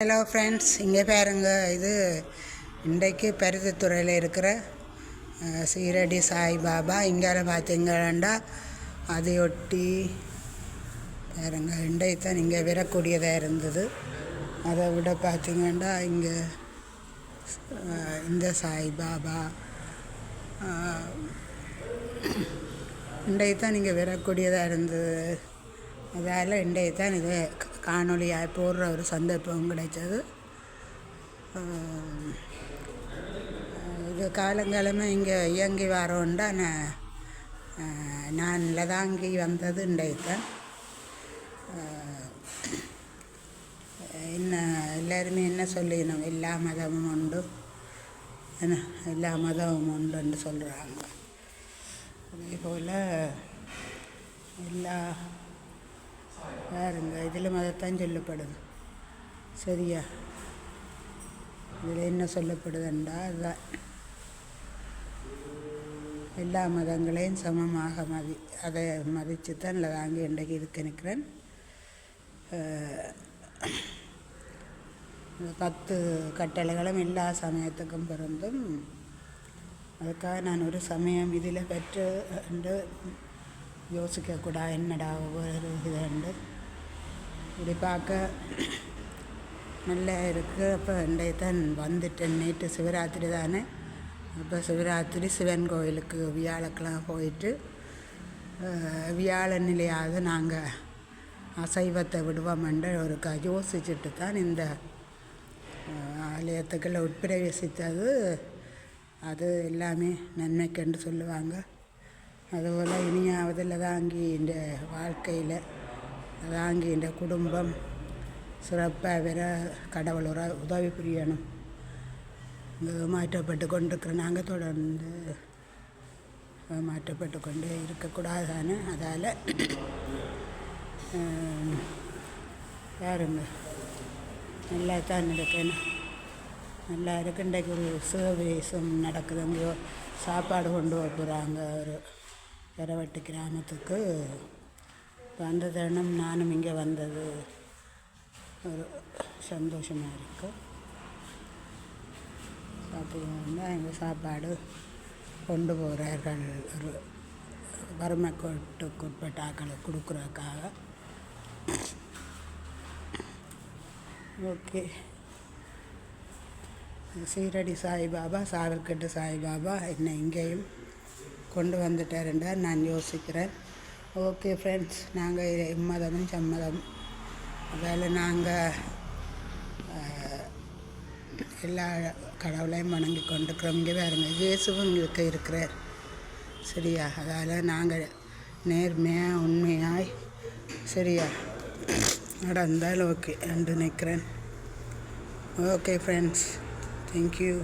Hello friends இங்கே பாருங்க. இது இன்றைக்கு பருத்தித்துறையில் இருக்கிற சீரடி சாய்பாபா இங்கே பார்த்தீங்கன்னா அதையொட்டி பாருங்க இன்றைக்கு தான் இங்கே வரக்கூடியதாக இருந்தது. அதை விட பார்த்தீங்கன்னா இங்கே இந்த சாய்பாபா அஹ், இன்றைக்கு தான் நீங்கள் விரக்கூடியதாக இருந்தது. அதால் இன்றைக்கு தான் இது காணொலியாக போடுற ஒரு சந்தர்ப்பம் கிடைச்சது. இது காலங்காலமாக இங்கே இயங்கி வரோண்டா நான் நான் லதாங்கி வந்தது இன்றைக்கு. என்ன எல்லாருமே என்ன சொல்லிடணும் எல்லா மதமும் உண்டு. என்ன எல்லா மதமும் உண்டுன்னு சொல்கிறாங்க அதே போல் எல்லா பாருங்க இதில் மதத்தான் சொல்லப்படுது. சரியா? இதில் என்ன சொல்லப்படுதுண்டா அதுதான் எல்லா மதங்களையும் சமமாக மதி அதை மதித்து தான் இல்லை தாங்க இன்றைக்கு இருக்க நிற்கிறேன். இந்த பத்து கட்டளைகளும் எல்லா சமயத்துக்கும் பிறந்தும் அதுக்காக நான் ஒரு சமயம் இதில் பெற்று என்று யோசிக்கக்கூடா என்னடா ஒவ்வொரு இதுண்டு. இப்படி பார்க்க நல்லா இருக்குது அப்போ இன்றைய தான் வந்துட்டேன். நேற்று சிவராத்திரி தானே. அப்போ சிவராத்திரி சிவன் கோயிலுக்கு வியாழக்கெலாம் போயிட்டு அஹ், வியாழனிலையாவது நாங்கள் அசைவத்தை விடுவோமென்று ஒரு க யோசிச்சுட்டு தான் இந்த ஆலயத்துக்குள்ளே ஆலயத்துக்குள்ள உட்பிரவேசித்தது. அது எல்லாமே நன்மைக்கென்று சொல்லுவாங்க. அதுபோல் இனியாவது லதாங்கி இந்த வாழ்க்கையில் லதாங்கி இந்த குடும்பம் சிறப்பாக வர கடவுள் உற உதவி புரியணும். மாற்றப்பட்டு கொண்டிருக்கிற நாங்கள் தொடர்ந்து மாற்றப்பட்டு கொண்டு இருக்கக்கூடாதானு அதால் யாருங்க நல்லா தான் இருக்கேன். நல்லா இருக்கு. இன்றைக்கு ஒரு சர்வீஸும் நடக்குது. அங்கேயோ சாப்பாடு கொண்டு போகிறாங்க. ஒரு இரவட்டி கிராமத்துக்கு வந்த தருணம் நானும் இங்கே வந்தது ஒரு சந்தோஷமாக இருக்குது சாப்பிடுவோம்னா எங்கள் சாப்பாடு கொண்டு போகிறார்கள் ஒரு வறுமை கோட்டுக்குட்பட்ட ஆக்களை கொடுக்குறதுக்காக. ஓகே. சீரடி சாய்பாபா சாவர்கட்டு சாய்பாபா என்னை இங்கேயும் கொண்டு வந்துட்டாருண்டா நான் யோசிக்கிறேன். ஓகே ஃப்ரெண்ட்ஸ் நாங்கள் இம்மதமும் சம்மதம் அதால் நாங்கள் எல்லா கடவுளையும் வணங்கி கொண்டிருக்கிறோம். இங்கே வேறுங்க இயேசுவும் இருக்க இருக்கிறார். சரியா? அதால் நாங்கள் நேர்மையாக உண்மையாய் சரியா? நடந்தால் ஓகே என்று நிற்கிறேன் ஓகே ஃப்ரெண்ட்ஸ் தேங்க்யூ